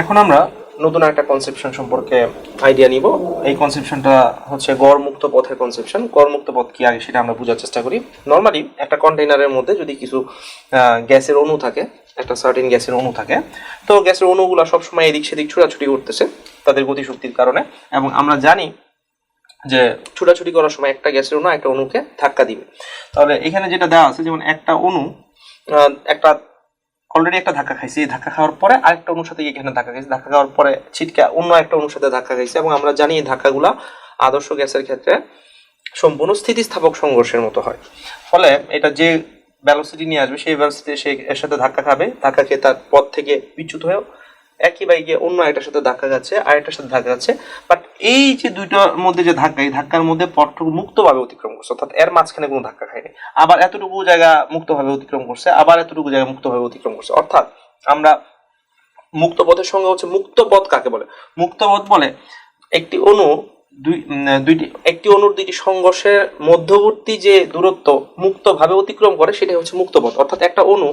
এখন আমরা নতুন একটা কনসেপশন সম্পর্কে আইডিয়া নিব। এই কনসেপশনটা হচ্ছে গড় মুক্ত পথের কনসেপশন গড় মুক্ত পথ কি আগে সেটা আমরা বোঝার চেষ্টা করি। নর্মালি একটা কন্টেইনারের মধ্যে যদি কিছু গ্যাসের অণু থাকে, একটা সার্টিন গ্যাসের অণু থাকে, তো গ্যাসের অণুগুলো সবসময় এদিক সেদিক ছোটাছুটি করতেছে তাদের গতিশক্তির কারণে এবং আমরা জানি যে ছুটাছুটি করার সময় একটা গ্যাসের অণু একটা অণুকে ধাক্কা দিবে। তাহলে এখানে যেটা দেওয়া আছে, যেমন একটা অণু একটা অলরেডি একটা ধাক্কা খাইছি। এই ধাক্কা খাওয়ার পরে আরেকটা অণুর সাথে এখানে ধাক্কা খাইছি। ধাক্কা খাওয়ার পরে ছিটকা অন্য একটা অণুর সাথে ধাক্কা খাইছে এবং আমরা জানি এই ধাক্কাগুলো আদর্শ গ্যাসের ক্ষেত্রে সম্পূর্ণ স্থিতিস্থাপক সংঘর্ষের মতো হয়। ফলে এটা যে ভ্যালোসিটি নিয়ে আসবে, সেই ভ্যালোসিটি সে এর সাথে ধাক্কা খাবে, ধাক্কা খেয়ে তার পথ থেকে বিচ্যুত হয়েও একই বাইকে অন্য একটার সাথে ধাক্কা খাচ্ছে, আরেকটার সাথে ধাক্কা খাচ্ছে। বাট এই যে দুইটার মধ্যে যে ধাক্কা, এই ধাক্কার মধ্যে পথটুকু মুক্তভাবে অতিক্রম করছে। অর্থাৎ এর মাঝখানে কোনো ধাক্কা খায়নি। আবার এতটুকু জায়গা মুক্তভাবে অতিক্রম করছে, আবার এতটুকু জায়গা মুক্তভাবে অতিক্রম করছে। অর্থাৎ আমরা মুক্ত পথের সঙ্গে হচ্ছে মুক্ত পথ কাকে বলে? মুক্ত পথ বলে একটি অণু, দুই দুইটি, একটি অণুর দুইটি সংঘর্ষের মধ্যবর্তী যে দূরত্ব মুক্তভাবে অতিক্রম করে, সেটাই হচ্ছে মুক্ত পথ অর্থাৎ একটা অণু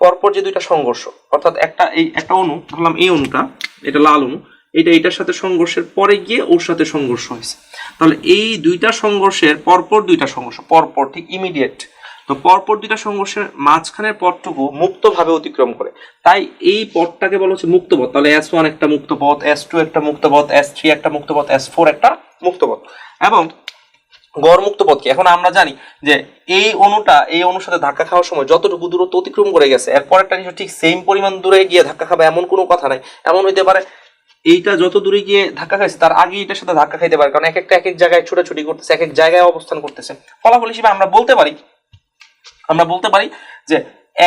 পরপর যে দুইটা সংঘর্ষ, অর্থাৎ একটা এই, একটা অণু, ধরলাম এই অণুটা, এটা লাল অণু, এটা এটার সাথে সংঘর্ষের পরে গিয়ে ওর সাথে সংঘর্ষ হয়েছে। তাহলে এই দুইটা সংঘর্ষের পরপর দুইটা সংঘর্ষ, পরপর ঠিক ইমিডিয়েট তো পরপর দুইটা সংঘর্ষের মাঝখানের পথটুকু মুক্তভাবে অতিক্রম করে। তাই এই পথটাকে বলা হচ্ছে মুক্ত পথ তাহলে এস ওয়ান একটা মুক্ত পথ এস টু একটা মুক্ত পথ এস থ্রি একটা মুক্ত পথ এস ফোর একটা মুক্ত পথ এবং গড় মুক্ত পথ কি? এখন আমরা জানি যে এই অণুটা এই অণুর সাথে ধাক্কা খাওয়ার সময় যতটুকু দূরত্ব অতিক্রম করে গেছে এর পরেরটা নিশ্চয় ঠিক সেম পরিমাণ দূরে গিয়ে ধাক্কা খাবে এমন কোনো কথা নাই। এমন হইতে পারে এইটা যত দূরে গিয়ে ধাক্কা খাইছে, তার আগে এটার সাথে ধাক্কা খাইতে পারে, কারণ এক একটা এক এক জায়গায় ছোটাছুটি করতেছে এক এক জায়গায় অবস্থান করতেছে। ফলাফল হিসেবে আমরা বলতে পারি, আমরা বলতে পারি যে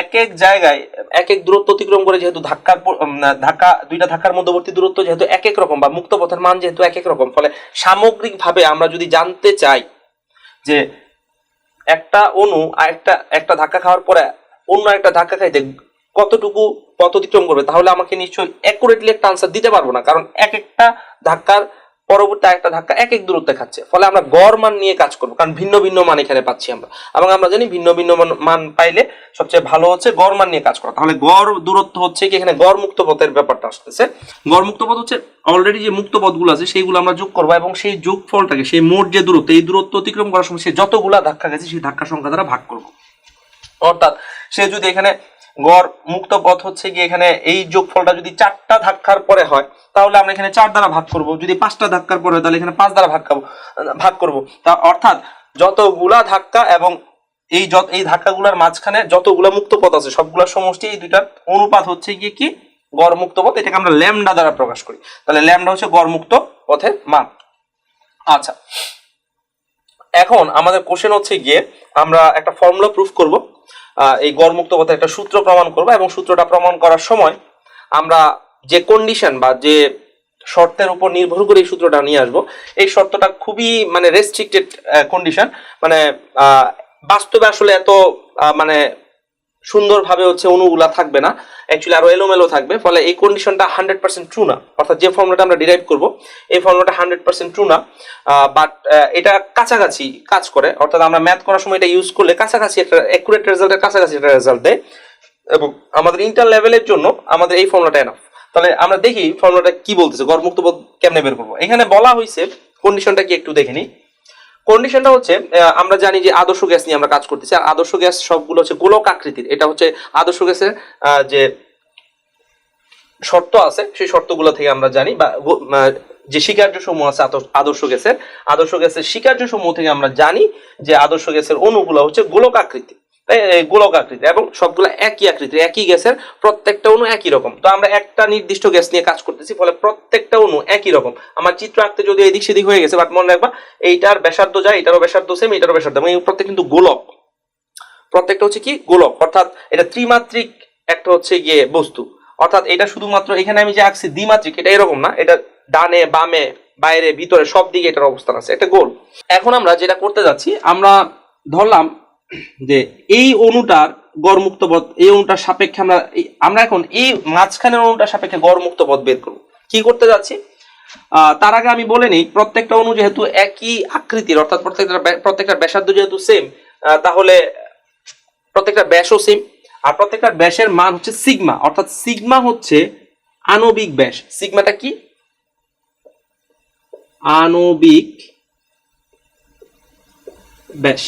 এক এক জায়গায় এক এক দূরত্ব অতিক্রম করে যেহেতু ধাক্কার ধাক্কা, দুইটা ধাক্কার মধ্যবর্তী দূরত্ব যেহেতু এক এক রকম বা মুক্ত পথের মান যেহেতু এক এক রকম, ফলে সামগ্রিকভাবে আমরা যদি জানতে চাই যে একটা অণু আরেকটা একটা ধাক্কা খাওয়ার পরে অন্য একটা ধাক্কা খাইতে কতটুকু পথ অতিক্রম করবে? তাহলে আমাকে নিশ্চয়ই অ্যাকুরেটলি একটা আনসার দিতে পারব না। কারণ এক একটা ধাক্কার পরবর্তী একটা ধাক্কা এক এক দূরত্বে খাচ্ছে। ফলে আমরা গড় মান নিয়ে কাজ করব, কারণ ভিন্ন ভিন্ন মান এখানে পাচ্ছি আমরা। এবং আমরা জানি ভিন্ন ভিন্ন মান- পাইলে সবচেয়ে ভালো হচ্ছে গড় মান নিয়ে কাজ করা। তাহলে গড় দূরত্ব হচ্ছে কি, এখানে গড় মুক্ত পথের ব্যাপারটা আসতেছে। গড় মুক্ত পথ হচ্ছে অলরেডি যে মুক্ত পথগুলো আছে, সেইগুলো আমরা যোগ করব এবং সেই যোগ ফলটাকে সেই মোট যে দূরত্ব, এই দূরত্ব অতিক্রম করার সময় সে যতগুলা ধাক্কা গেছে, সেই ধাক্কা সংখ্যা দ্বারা ভাগ করব। অর্থাৎ সে যদি এখানে গড় মুক্ত পথ হচ্ছে কি এখানে এই যোগফলটা যদি চারটা ধাক্কার পরে হয়, তাহলে আমরা এখানে চার দ্বারা ভাগ করব। যদি পাঁচটা ধাক্কার পরে হয়, তাহলে এখানে পাঁচ দ্বারা ভাগ ভাগ করব। তা অর্থাৎ যতগুলা ধাক্কা এবং এই যত, এই ধাক্কাগুলোর মাঝখানে যতগুলা মুক্ত পথ আছে সবগুলোর সমষ্টি এই দুইটার অনুপাত হচ্ছে গিয়ে কি? গড় মুক্ত পথ। এটাকে আমরা ল্যামডা দ্বারা প্রকাশ করি। তাহলে ল্যামডা হচ্ছে গড় মুক্ত পথের মান। আচ্ছা এখন আমাদের কোশ্চেন হচ্ছে গিয়ে আমরা একটা ফর্মুলা প্রুফ করব। এই গড়মুক্ত পথে একটা সূত্র প্রমাণ করব এবং সূত্রটা প্রমাণ করার সময় আমরা যে কন্ডিশন বা যে শর্তের উপর নির্ভর করে এই সূত্রটা নিয়ে আসব, এই শর্তটা খুবই মানে রেস্ট্রিক্টেড কন্ডিশন মানে বাস্তবে আসলে এত মানে সুন্দরভাবে হচ্ছে অণুগুলা থাকবে না। অ্যাকচুয়ালি আরও এলোমেলো থাকবে, ফলে এই কন্ডিশনটা হান্ড্রেড পার্সেন্ট ট্রু না। অর্থাৎ যে ফর্মুলাটা আমরা ডিরাইভ করব, এই ফর্মুলাটা হান্ড্রেড পার্সেন্ট ট্রু না। বাট এটা কাছাকাছি কাজ করে। অর্থাৎ আমরা ম্যাথ করার সময় এটা ইউজ করলে কাছাকাছি একটা অ্যাকুরেট রেজাল্টের কাছাকাছি একটা রেজাল্ট দেয়। এবং আমাদের ইন্টার লেভেলের জন্য আমাদের এই ফর্মুলাটা এনাফ তাহলে আমরা দেখি ফর্মুলাটা কি বলতেছে গড়মুক্ত পথ কেমনে বের করব? এখানে বলা হয়েছে কন্ডিশনটা কি একটু দেখে নিই। কন্ডিশনটা হচ্ছে আমরা জানি যে আদর্শ গ্যাস নিয়ে আমরা কাজ করতেছি, আর আদর্শ গ্যাস সবগুলো হচ্ছে গোলক আকৃতির। এটা হচ্ছে আদর্শ গ্যাসের যে শর্ত আছে, সেই শর্তগুলো থেকে আমরা জানি, বা যে স্বীকার্য সমূহ আছে আদর্শ- গ্যাসের, আদর্শ গ্যাসের স্বীকার্য সমূহ থেকে আমরা জানি যে আদর্শ গ্যাসের অণুগুলো হচ্ছে গোলক আকৃতি গোলক আকৃতি এবং সবগুলো একই আকৃতির একই গ্যাসের প্রত্যেকটা অণু একই রকম। তো আমরা একটা নির্দিষ্ট গ্যাস নিয়ে কাজ করতেছি, ফলে প্রত্যেকটা অণু একই রকম। আমার চিত্র আঁকতে যদি এদিক সেদিক হয়ে গেছে বাট মনে রাখবা, এইটার ব্যাসার্ধ যায় এটারও ব্যাসার্ধ সেম এটারও ব্যাসার্ধ। এবং প্রত্যেক কিন্তু গোলক। প্রত্যেকটা হচ্ছে কি? গোলক। অর্থাৎ এটা ত্রিমাত্রিক একটা হচ্ছে গিয়ে বস্তু। অর্থাৎ এটা শুধুমাত্র এখানে আমি যে আঁকছি দ্বিমাত্রিক, এটা এরকম না। এটা ডানে, বামে, বাইরে, ভিতরে, সব দিকে এটার অবস্থান আছে। এটা গোল। এখন আমরা যেটা করতে যাচ্ছি, আমরা ধরলাম যে এই অণুটার গড়মুক্ত পথ, এই অণুটার সাপেক্ষে আমরা আমরা এখন এই মাঝখানের অণুটার সাপেক্ষে গড়মুক্ত পথ বের করব। কি করতে যাচ্ছি? তার আগে আমি বলে নিই, প্রত্যেকটা অণু যেহেতু একই আকৃতির, অর্থাৎ প্রত্যেকটা প্রত্যেকটা ব্যাসার্ধ যেহেতু সেম তাহলে প্রত্যেকটা ব্যাসও সেম আর প্রত্যেকটা ব্যাসের মান হচ্ছে সিগমা অর্থাৎ সিগমা হচ্ছে আণবিক ব্যাস। সিগমাটা কি? আণবিক ব্যাস।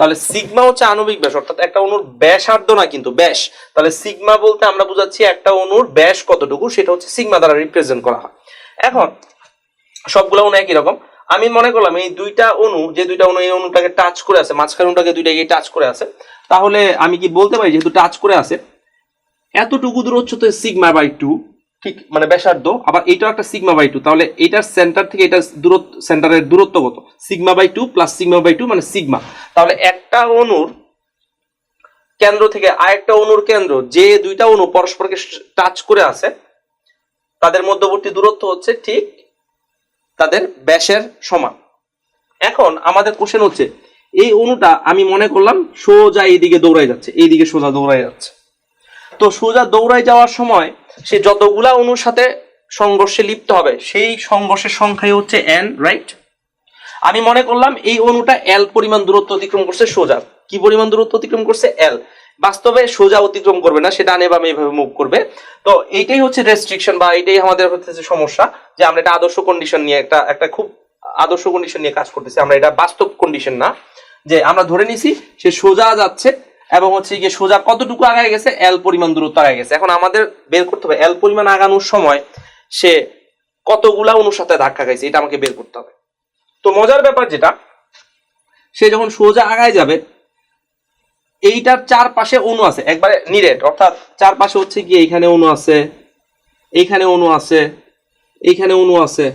তাহলে সিগমা হচ্ছে আণবিক ব্যাস, অর্থাৎ একটা অণুর ব্যাসার্ধ না কিন্তু, ব্যাস। তাহলে সিগমা বলতে আমরা বুঝাচ্ছি একটা অণুর ব্যাস কতটুকু, সেটা হচ্ছে সিগমা দ্বারা রিপ্রেজেন্ট করা হয়। এখন, সবগুলো অণু একই রকম। আমি মনে করলাম এই দুইটা অণু, যে দুইটা অণু এই অণুটাকে টাচ করে আছে, মাঝখানে অণুটাকে দুইটাকে টাচ করে আছে, তাহলে আমি কি বলতে পারি, যেহেতু টাচ করে আছে, এতটুকু দূর হচ্ছে সিগমা বাই টু ঠিক মানে ব্যাসার্ধ, আবার এইটাও একটা সিগমা বাই টু তাহলে এটার সেন্টার থেকে এটার দূরত্ব সেন্টারের দূরত্ব কত? Sigma by two plus sigma by two মানে সিগমা তাহলে একটা অণুর কেন্দ্র থেকে আরেকটা অণুর কেন্দ্র, যে দুইটা অণু পরস্পরকে টাচ করে আছে, তাদের মধ্যবর্তী দূরত্ব হচ্ছে ঠিক তাদের ব্যাসের সমান। এখন আমাদের কোশ্চেন হচ্ছে, এই অণুটা আমি মনে করলাম সোজা এইদিকে দৌড়াই যাচ্ছে, এইদিকে সোজা দৌড়াই যাচ্ছে। তো সোজা দৌড়াই যাওয়ার সময় সে যতগুলা অণুর সাথে সংঘর্ষে লিপ্ত হবে, সেই সংঘর্ষের সংখ্যাই হচ্ছে এন রাইট আমি মনে করলাম এই অণুটা এল পরিমাণ দূরত্ব অতিক্রম করছে সোজা। কি পরিমাণ দূরত্ব অতিক্রম করছে এল বাস্তবে সোজা অতিক্রম করবে না, সে ডানে বামে এইভাবে মুভ করবে। তো এইটাই হচ্ছে রেস্ট্রিকশন বা এইটাই আমাদের হচ্ছে সমস্যা যে আমরা এটা আদর্শ কন্ডিশন নিয়ে একটা একটা খুব আদর্শ কন্ডিশন নিয়ে কাজ করতেছি। আমরা এটা বাস্তব কন্ডিশন না। যে আমরা ধরে নিছি, সে সোজা যাচ্ছে এবং হচ্ছে গিয়ে সোজা কতটুকু আগায় গেছে? এল পরিমাণ দূরত্ব আগায় গেছে। এখন আমাদের বের করতে হবে। এল পরিমাণ আগানোর সময় সে কতগুলা অনুর সাথে ধাক্কা খাইছে, এটা আমাকে বের করতে হবে। তো মজার ব্যাপার যেটা, সে যখন সোজা আগায় যাবে, এইটার চারপাশে অণু আছে। একবারে নিরেট, অর্থাৎ চারপাশে হচ্ছে গিয়ে এইখানে অণু আছে, এইখানে অণু আছে, এইখানে অণু আছে,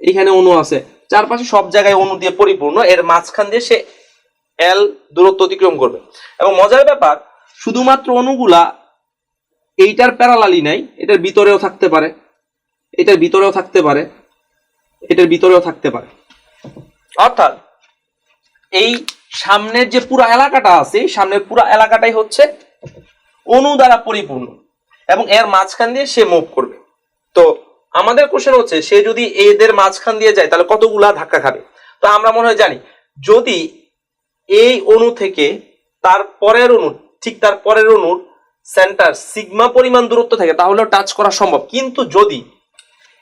এইখানে অণু আছে। চারপাশে সব জায়গায় অণু দিয়ে পরিপূর্ণ। এর মাঝখান দিয়ে সে এল দূরত্ব অতিক্রম করবে। এবং মজার ব্যাপার, শুধুমাত্র অণুগুলা এইটার প্যারালালি নাই, এটার ভিতরেও থাকতে পারে। এটার ভিতরেও থাকতে পারে। এটার ভিতরেও থাকতে পারে। অর্থাৎ এই সামনের যে পুরো এলাকাটা আছে সামনের পুরো এলাকাটাই হচ্ছে অণু দ্বারা পরিপূর্ণ। এবং এর মাঝখান দিয়ে সে মুভ করবে। তো আমাদের কোশ্চেন হচ্ছে, সে যদি এদের মাঝখান দিয়ে যায়, তাহলে কতগুলা ধাক্কা খাবে? তো আমরা মনে হয় জানি, যদি এই অণু থেকে তার পরের অণু, ঠিক তার পরের অণুর সেন্টার সিগমা পরিমাণ দূরত্ব থাকে তাহলেও টাচ করা সম্ভব। কিন্তু যদি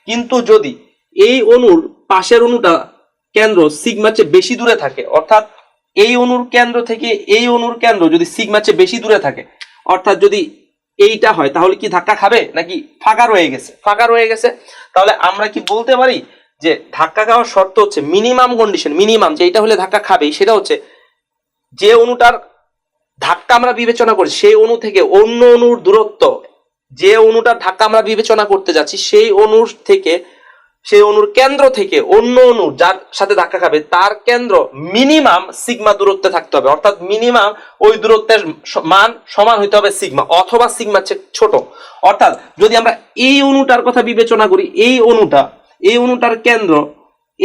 কিন্তু যদি এই অণুর পাশের অণুটা কেন্দ্র সিগমার চেয়ে বেশি দূরে থাকে, অর্থাৎ এই অণুর কেন্দ্র থেকে এই অণুর কেন্দ্র যদি সিগমার চেয়ে বেশি দূরে থাকে, অর্থাৎ যদি এইটা হয়, তাহলে কি ধাক্কা খাবে নাকি ফাঁকা রয়ে গেছে? ফাঁকা রয়ে গেছে। তাহলে আমরা কি বলতে পারি যে ধাক্কা খাওয়ার শর্ত হচ্ছে মিনিমাম কন্ডিশন মিনিমাম যে এটা হলে ধাক্কা খাবেই, সেটা হচ্ছে যে অণুটার ধাক্কা আমরা বিবেচনা করি সেই অণু থেকে অন্য অণুর দূরত্ব, যে অণুটার ধাক্কা আমরা বিবেচনা করতে যাচ্ছি, সেই অণুর থেকে, সেই অণুর কেন্দ্র থেকে অন্য অণু যার সাথে ধাক্কা খাবে, তার কেন্দ্র মিনিমাম সিগমা দূরত্বে থাকতে হবে। অর্থাৎ মিনিমাম ওই দূরত্বের মান সমান হইতে হবে সিগমা, অথবা সিগমা ছোট। অর্থাৎ যদি আমরা এই অণুটার কথা বিবেচনা করি, এই অণুটা, এই অণুটার কেন্দ্র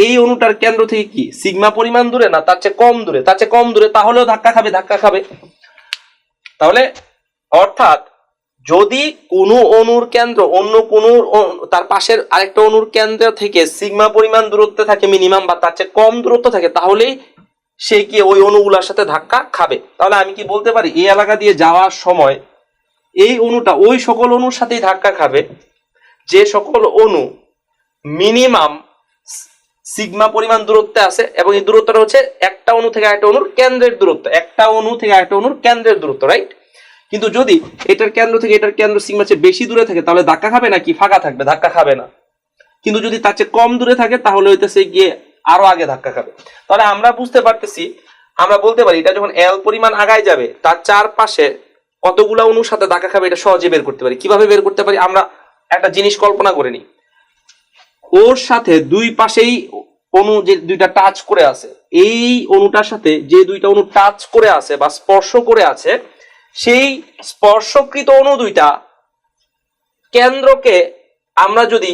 এই অণুটার কেন্দ্র থেকে কি? সিগমা পরিমাণ দূরে না তার চেয়ে কম দূরে? তার চেয়ে কম দূরে তাহলেও ধাক্কা খাবে ধাক্কা খাবে। তাহলে অর্থাৎ যদি কোনো অণুর কেন্দ্র অন্য কোনো তার পাশের আরেকটা অণুর কেন্দ্র থেকে সিগমা পরিমাণ দূরত্বে থাকে মিনিমাম বা তার চেয়ে কম দূরত্ব থাকে, তাহলেই সে কি ওই অণুগুলোর সাথে ধাক্কা খাবে? তাহলে আমি কি বলতে পারি, এই এলাকা দিয়ে যাওয়ার সময় এই অণুটা ওই সকল অণুর সাথেই ধাক্কা খাবে যে সকল অণু মিনিমাম সিগমা পরিমাণ দূরত্বে আছে এবং এই দূরত্বটা হচ্ছে একটা অণু থেকে আরেকটা অণুর কেন্দ্রের দূরত্ব। একটা অণু থেকে আরেকটা অণুর কেন্দ্রের দূরত্ব রাইট কিন্তু যদি এটার কেন্দ্র থেকে এটার কেন্দ্র সিগমা চেয়ে বেশি দূরে থাকে, তাহলে ধাক্কা খাবে নাকি? ফাঁকা থাকবে, ধাক্কা খাবে না। কিন্তু যদি তার চেয়ে কম দূরে থাকে, তাহলে হইতেছে গিয়ে আরও আগে ধাক্কা খাবে। তাহলে আমরা বুঝতে পারতেছি, আমরা বলতে পারি, এটা যখন এল পরিমাণ আগায় যাবে, তার চারপাশে কতগুলা অণুর সাথে ধাক্কা খাবে, এটা সহজে বের করতে পারি। কীভাবে বের করতে পারি? আমরা একটা জিনিস কল্পনা করে নিই। ওর সাথে দুই পাশেই অণু যে দুইটা টাচ করে আছে। এই অণুটার সাথে যে দুইটা অণু টাচ করে আছে বা স্পর্শ করে আছে, সেই স্পর্শকৃত অণু দুইটা কেন্দ্রকে আমরা যদি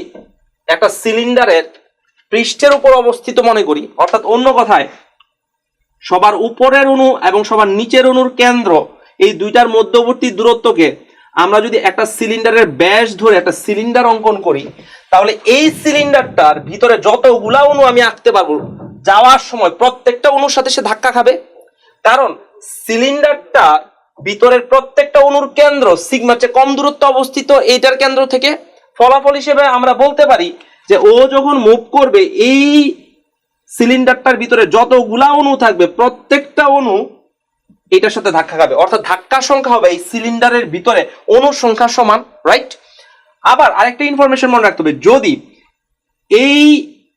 একটা সিলিন্ডারের পৃষ্ঠের উপর অবস্থিত মনে করি, অর্থাৎ অন্য কথায়, সবার উপরের অণু এবং সবার নিচের অণুর কেন্দ্র এই দুইটার মধ্যবর্তী দূরত্বকে আমরা যদি একটা সিলিন্ডারের ব্যাস ধরে একটা সিলিন্ডার অঙ্কন করি তাহলে এই সিলিন্ডারটার ভিতরে যতগুলা অণু আমি আঁকতে পারব, যাওয়ার সময় প্রত্যেকটা অণুর সাথে সে ধাক্কা খাবে। কারণ সিলিন্ডারটা ভিতরের প্রত্যেকটা অণুর কেন্দ্র সিগমার চেয়ে কম দূরত্ব অবস্থিত এইটার কেন্দ্র থেকে। ফলাফল হিসেবে আমরা বলতে পারি যে ও যখন মুভ করবে, এই সিলিন্ডারটার ভিতরে যতগুলা অণু থাকবে, প্রত্যেকটা অণু এটার সাথে ধাক্কা খাবে। অর্থাৎ ধাক্কার সংখ্যা হবে এই সিলিন্ডারের ভিতরে, অণুর সংখ্যা সমান রাইট আবার আরেকটা ইনফরমেশন মনে রাখতে হবে, যদি এই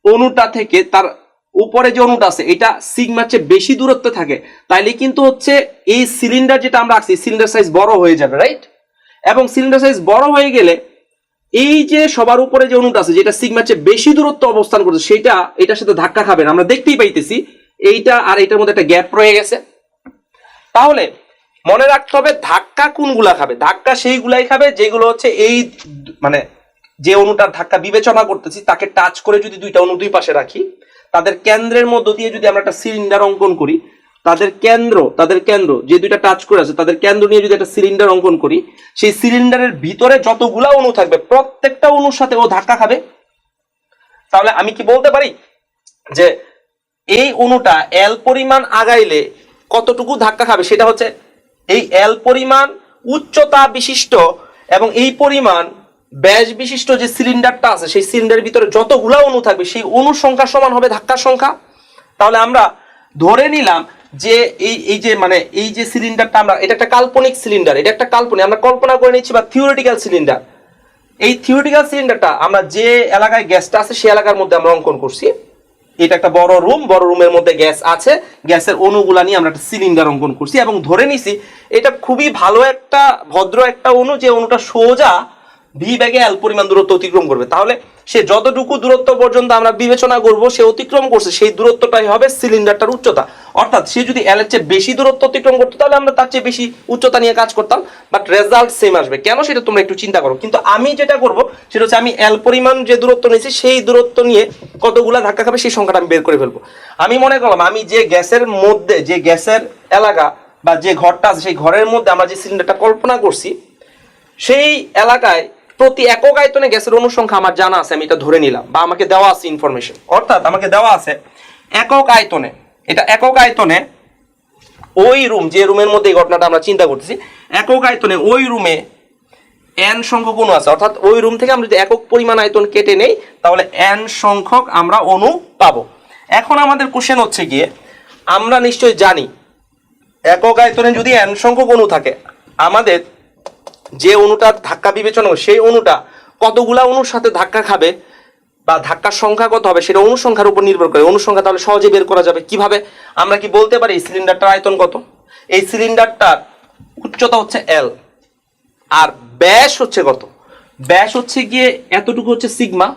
অণুটা থেকে তার উপরে যে অণুটা আছে, এটা সিগমার চেয়ে বেশি দূরত্বে থাকে, তাইলে কিন্তু হচ্ছে এই সিলিন্ডার যেটা আমরা আছি সিলিন্ডার সাইজ বড় হয়ে যাবে রাইট এবং সিলিন্ডার সাইজ বড় হয়ে গেলে এই যে সবার উপরে যে অণুটা আছে, যেটা সিগমার চেয়ে বেশি দূরত্ব অবস্থান করছে, সেটা, এটার সাথে ধাক্কা খাবে না। আমরা দেখতেই পাইতেছি, এইটা আর এটার মধ্যে একটা গ্যাপ রয়ে গেছে। তাহলে মনে রাখতে হবে ধাক্কা কোনগুলা খাবে? ধাক্কা সেইগুলাই খাবে যেগুলো হচ্ছে এই মানে যে অণুটার ধাক্কা বিবেচনা করতেছি, তাকে টাচ করে যদি দুইটা অণু দুই পাশে রাখি, তাদের কেন্দ্রের মধ্য দিয়ে যদি আমরা একটা সিলিন্ডার অঙ্কন করি, তাদের কেন্দ্র তাদের কেন্দ্র যে দুইটা টাচ করে আছে, তাদের কেন্দ্র নিয়ে যদি একটা সিলিন্ডার অঙ্কন করি, সেই সিলিন্ডারের ভিতরে যতগুলা অণু থাকবে, প্রত্যেকটা অণুর সাথে ও ধাক্কা খাবে। তাহলে আমি কি বলতে পারি যে এই অণুটা এল পরিমাণ আগাইলে কতটুকু ধাক্কা খাবে? সেটা হচ্ছে এই এল পরিমাণ উচ্চতা বিশিষ্ট এবং এই পরিমাণ ব্যাস বিশিষ্ট যে সিলিন্ডারটা আছে, সেই সিলিন্ডারের ভিতরে যতগুলা অণু থাকবে, সেই অণুর সংখ্যা সমান হবে ধাক্কার সংখ্যা। তাহলে আমরা ধরে নিলাম যে এই এই যে মানে এই যে সিলিন্ডারটা আমরা, এটা একটা কাল্পনিক সিলিন্ডার, এটা একটা কাল্পনিক, আমরা কল্পনা করে নিচ্ছি বা থিওরিটিক্যাল সিলিন্ডার। এই থিওরিটিক্যাল সিলিন্ডারটা আমরা যে এলাকায় গ্যাসটা আছে সেই এলাকার মধ্যে আমরা অঙ্কন করছি। এটা একটা বড় রুম বড় রুমের মধ্যে গ্যাস আছে। গ্যাসের অণুগুলা নিয়ে আমরা একটা সিলিন্ডার অঙ্কন করছি এবং ধরে নিছি, এটা খুবই ভালো একটা, ভদ্র একটা অণু যে অণুটা সোজা ভি ব্যাগে অল পরিমাণ দূরত্ব অতিক্রম করবে। তাহলে সে যতটুকু দূরত্ব পর্যন্ত আমরা বিবেচনা করব, সে অতিক্রম করছে, সেই দূরত্বটাই হবে সিলিন্ডারটার উচ্চতা। অর্থাৎ সে যদি এল এর চেয়ে বেশি দূরত্ব অতিক্রম করতো, তাহলে আমরা তার চেয়ে বেশি উচ্চতা নিয়ে কাজ করতাম বাট রেজাল্ট সেম আসবে। কেন সেটা তোমরা একটু চিন্তা করো? কিন্তু আমি যেটা করব, সেটা হচ্ছে আমি এল পরিমাণ যে দূরত্ব নিয়েছি, সেই দূরত্ব নিয়ে কতগুলা ধাক্কা খাবে, সেই সংখ্যাটা আমি বের করে ফেলব। আমি মনে করলাম, আমি যে গ্যাসের মধ্যে, যে গ্যাসের এলাকা বা যে ঘরটা আছে, সেই ঘরের মধ্যে আমরা যে সিলিন্ডারটা কল্পনা করছি, সেই এলাকায় প্রতি একক আয়তনে গ্যাসের অনুসংখ্যা আমার জানা আছে, আমি এটা ধরে নিলাম। বা আমাকে দেওয়া আছে ইনফরমেশন অর্থাৎ আমাকে দেওয়া আছে একক আয়তনে, এটা একক আয়তনে ওই রুম যে রুমের মধ্যে এই ঘটনাটা আমরা চিন্তা করতেছি, একক আয়তনে ওই রুমে এন সংখ্যক অণু আছে। অর্থাৎ ওই রুম থেকে আমরা যদি একক পরিমাণ আয়তন কেটে নেই, তাহলে এন সংখ্যক আমরা অণু পাবো। এখন আমাদের কোশ্চেন হচ্ছে গিয়ে, আমরা নিশ্চয়ই জানি, একক আয়তনে যদি এন সংখ্যক অণু থাকে, আমাদের যে অণুটার ধাক্কা বিবেচনা সেই অণুটা কতগুলা অণুর সাথে ধাক্কা খাবে বা ধাক্কার সংখ্যা কত হবে, সেটা অনুসংখ্যার উপর নির্ভর করে। অনুসংখ্যা তাহলে সহজে বের করা যাবে। কীভাবে? আমরা কি বলতে পারি, এই সিলিন্ডারটার আয়তন কত? এই সিলিন্ডারটার উচ্চতা হচ্ছে এল আর ব্যাস হচ্ছে কত? ব্যাস হচ্ছে গিয়ে এতটুকু হচ্ছে সিগমা,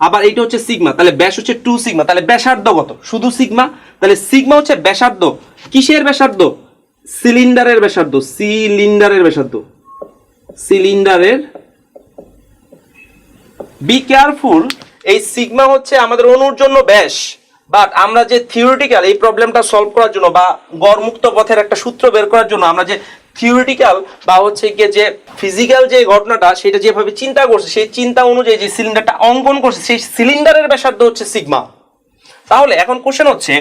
আবার এইটা হচ্ছে সিগমা, তাহলে ব্যাস হচ্ছে টু সিগমা, তাহলে ব্যাসার্ধ কত? শুধু সিগমা? তাহলে সিগমা হচ্ছে ব্যাসার্ধ। কিসের ব্যাসার্ধ? সিলিন্ডারের ব্যাসার্ধ সিলিন্ডারের ব্যাসার্ধ। সিলিন্ডারের। বি কেয়ারফুল এই সিগমা হচ্ছে আমাদের অনুর জন্য ব্যাস। বাট আমরা যে থিওরিটিক্যাল এই প্রবলেমটা সলভ করার জন্য বা গড়মুক্ত পথের একটা সূত্র বের করার জন্য আমরা যে থিওরিটিক্যাল বা হচ্ছে গিয়ে যে ফিজিক্যাল যে ঘটনাটা, সেটা যেভাবে চিন্তা করছে, সেই চিন্তা অনুযায়ী যে সিলিন্ডারটা অঙ্কন করছে, সেই সিলিন্ডারের ব্যাসার্ধ হচ্ছে সিগমা। তাহলে এখন কোশ্চেন হচ্ছে,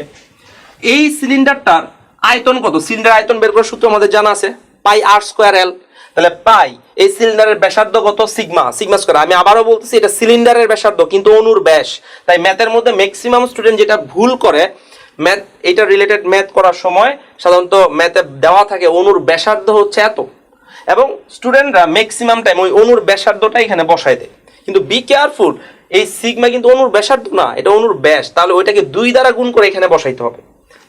এই সিলিন্ডারটার আয়তন কত? সিলিন্ডার আয়তন বের করার সূত্র আমাদের জানা আছে, পাই আর স্কোয়ার এল তাহলে পাই, এই সিলিন্ডারের ব্যাসার্ধ কত? সিগমা সিগমা স্কোয়ার আমি আবারও বলতেছি, এটা সিলিন্ডারের ব্যাসার্ধ, কিন্তু অনুর ব্যাস। তাই ম্যাথের মধ্যে ম্যাক্সিমাম স্টুডেন্ট যেটা ভুল করে ম্যাথ এটা রিলেটেড ম্যাথ করার সময় সাধারণত ম্যাথে দেওয়া থাকে অনুর ব্যাসার্ধ হচ্ছে এত। এবং স্টুডেন্টরা ম্যাক্সিমাম টাইম ওই অনুর ব্যাসার্ধটা এখানে বসায় দেয়। কিন্তু বি কেয়ারফুল এই সিগমা কিন্তু অনুর ব্যাসার্ধ না, এটা অনুর ব্যাস। তাহলে ওইটাকে দুই দ্বারা গুণ করে এখানে বসাইতে হবে।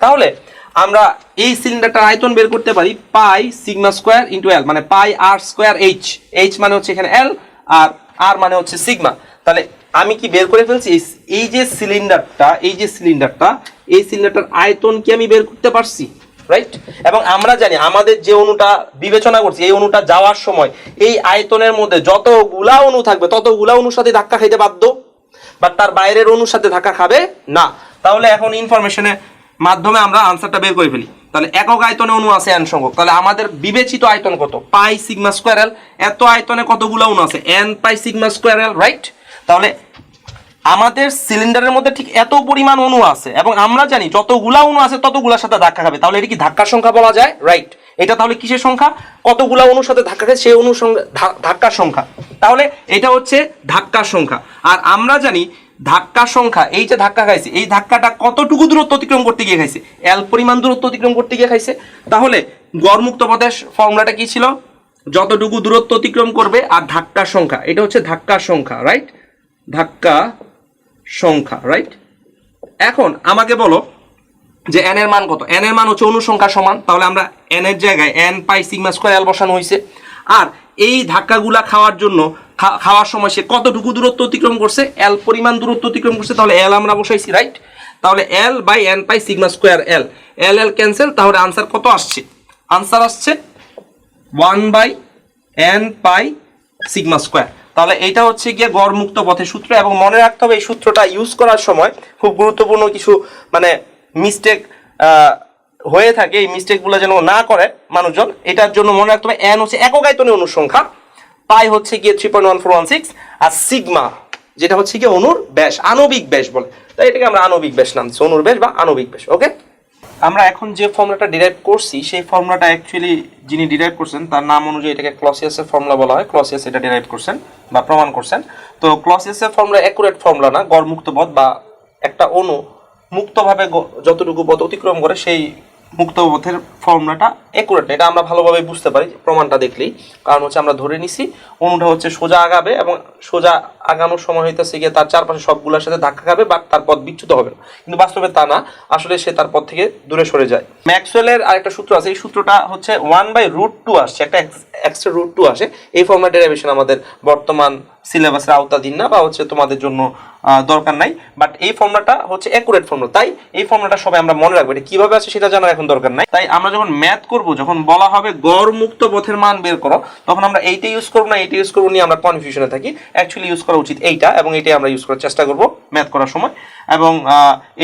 তাহলে আমরা এই সিলিন্ডারটার আয়তন বের করতে পারি pi sigma square into L মানে pi r square H H মানে হচ্ছে এখানে এল আর আর মানে হচ্ছে সিগমা তাহলে আমি কি বের করে ফেলছি? এই- যে সিলিন্ডারটা এই যে সিলিন্ডারটা এই সিলিন্ডারটার আয়তন কি আমি বের করতে পারছি? রাইট এবং আমরা জানি আমাদের যে অণুটা বিবেচনা করছি, এই অণুটা যাওয়ার সময় এই আয়তনের মধ্যে যতগুলা অণু থাকবে ততগুলা অণুর সাথে ধাক্কা খাইতে বাধ্য বাট তার বাইরের অণুর সাথে ধাক্কা খাবে না। তাহলে এখন ইনফরমেশনের মাধ্যমে আমরা আনসারটা বের করে ফেলি। তাহলে একক আয়তনে অণু আছে এন সংখ্যক। তাহলে আমাদের বিবেচিত আয়তন কত? পাই সিগমা স্কোয়ার এল এত আয়তনে কতগুলো অণু আছে? N pi sigma square L right তাহলে আমাদের সিলিন্ডারের মধ্যে ঠিক এত পরিমাণ অণু আছে এবং আমরা জানি যতগুলা অণু আছে ততগুলার সাথে ধাক্কা খাবে। তাহলে এটা কি ধাক্কার সংখ্যা বলা যায়? রাইট এটা তাহলে কিসের সংখ্যা? কতগুলা অণুর সাথে ধাক্কা খায় সেই সংখ্যা ধাক্কার সংখ্যা। তাহলে এটা হচ্ছে ধাক্কার সংখ্যা। আর আমরা জানি ধাক্কার সংখ্যা, এই যে ধাক্কা খাইছে, এই ধাক্কাটা কতটুকু দূরত্ব অতিক্রম করতে গিয়ে খাইছে? এল পরিমাণ দূরত্ব অতিক্রম করতে গিয়ে খাইছে। তাহলে গড়মুক্ত পথের ফর্মুলাটা কি ছিল? যতটুকু দূরত্ব অতিক্রম করবে আর ধাক্কার সংখ্যা, এটা হচ্ছে ধাক্কার সংখ্যা রাইট ধাক্কা সংখ্যা রাইট এখন আমাকে বলো যে এন এর মান কত? এন এর মান হচ্ছে অনুসংখ্যা সমান, তাহলে আমরা এন এর জায়গায় N pi sigma square L বসানো হয়েছে আর এই ধাক্কাগুলা খাওয়ার জন্য খাওয়ার সময় সে কতটুকু দূরত্ব অতিক্রম করছে? এল পরিমাণ দূরত্ব অতিক্রম করছে, তাহলে এল আমরা বসাইছি রাইট তাহলে L by N pi sigma square L L L cancel তাহলে আনসার কত আসছে? আনসার আসছে one by N pi sigma square তাহলে এইটা হচ্ছে গিয়ে গড় মুক্ত পথের সূত্র এবং মনে রাখতে হবে এই সূত্রটা ইউজ করার সময় খুব গুরুত্বপূর্ণ কিছু মানে মিস্টেক হয়ে থাকে। এই মিস্টেকগুলো যেন না করে মানুষজন, এটার জন্য মনে রাখতে হবে এন হচ্ছে একক আয়তনের অনুসংখ্যা। পাই হচ্ছে গিয়ে three point one four one six আর সিগমা, যেটা হচ্ছে গিয়ে অনুর ব্যাস, আণবিক ব্যাস বলে। তাই এটাকে আমরা আণবিক ব্যাস নাম অনুর ব্যাস বা আণবিক ব্যাস, ওকে? আমরা এখন যে ফর্মুলাটা ডিরাইভ করছি, সেই ফর্মুলাটা অ্যাকচুয়ালি যিনি ডিরাইভ করছেন, তার নাম অনুযায়ী এটাকে ক্লসিয়াসের ফর্মুলা বলা হয়। ক্লসিয়াস এটা ডিরাইভ করছেন বা প্রমাণ করছেন। তো ক্লসিয়াসের ফর্মুলা অ্যাকুরেট ফর্মুলা না গড় মুক্ত পথ বা একটা অণু মুক্তভাবে যতটুকু পথ অতিক্রম করে, সেই মুক্ত পথের ফর্মুলাটা অ্যাকুরেট এটা আমরা ভালোভাবে বুঝতে পারি প্রমাণটা দেখলেই। কারণ হচ্ছে আমরা ধরে নিছি, অণুটা হচ্ছে সোজা আগাবে এবং সোজা আগানোর সময় হইতেছে গিয়ে তার চারপাশে সবগুলোর সাথে ধাক্কা খাবে বা তার পথ বিচ্যুত হবে না। কিন্তু বাস্তবে তা না, আসলে সে তার পথ থেকে দূরে সরে যায়। ম্যাক্সওয়েলের আরেকটা সূত্র আছে, এই সূত্রটা হচ্ছে ওয়ান বাই রুট টু আসছে, একটা এক্সট্রা রুট টু আসে। এই ফর্মেট ডেরিভেশন আমাদের বর্তমান সিলেবাসের আওতাধীন না, বা হচ্ছে তোমাদের জন্য দরকার নাই। বাট এই ফর্মুলাটা হচ্ছে অ্যাকুরেট ফর্মুলা তাই এই ফর্মুলাটা সবাই আমরা মনে রাখব, এটা কীভাবে আছে সেটা জানার এখন দরকার নাই। তাই আমরা যখন ম্যাথ করব, যখন বলা হবে গড় মুক্ত পথের মান বের করো, তখন আমরা এইটা ইউজ করব না, এইটা ইউজ করব নিয়ে আমরা কনফিউশনে থাকি। অ্যাকচুয়ালি ইউজ করা উচিত এইটা এবং এটাই আমরা ইউজ করার চেষ্টা করব ম্যাথ করার সময়। এবং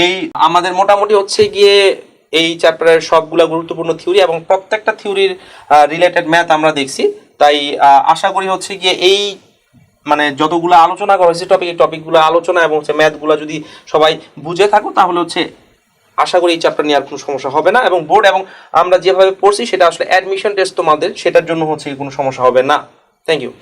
এই আমাদের মোটামুটি হচ্ছে গিয়ে এই চ্যাপ্টারের সবগুলা গুরুত্বপূর্ণ থিওরি এবং প্রত্যেকটা থিওরির রিলেটেড ম্যাথ আমরা দেখছি। তাই আশা করি হচ্ছে গিয়ে এই মানে যতগুলো আলোচনা করা হয়েছে টপিক এই টপিকগুলো আলোচনা এবং হচ্ছে ম্যাথগুলো যদি সবাই বুঝে থাকো, তাহলে হচ্ছে আশা করি এই চ্যাপ্টার নিয়ে আর কোনো সমস্যা হবে না। এবং বোর্ড এবং আমরা যেভাবে পড়ছি, সেটা আসলে অ্যাডমিশন টেস্ট তোমাদের, সেটার জন্য হচ্ছে কোনো সমস্যা হবে না। Thank you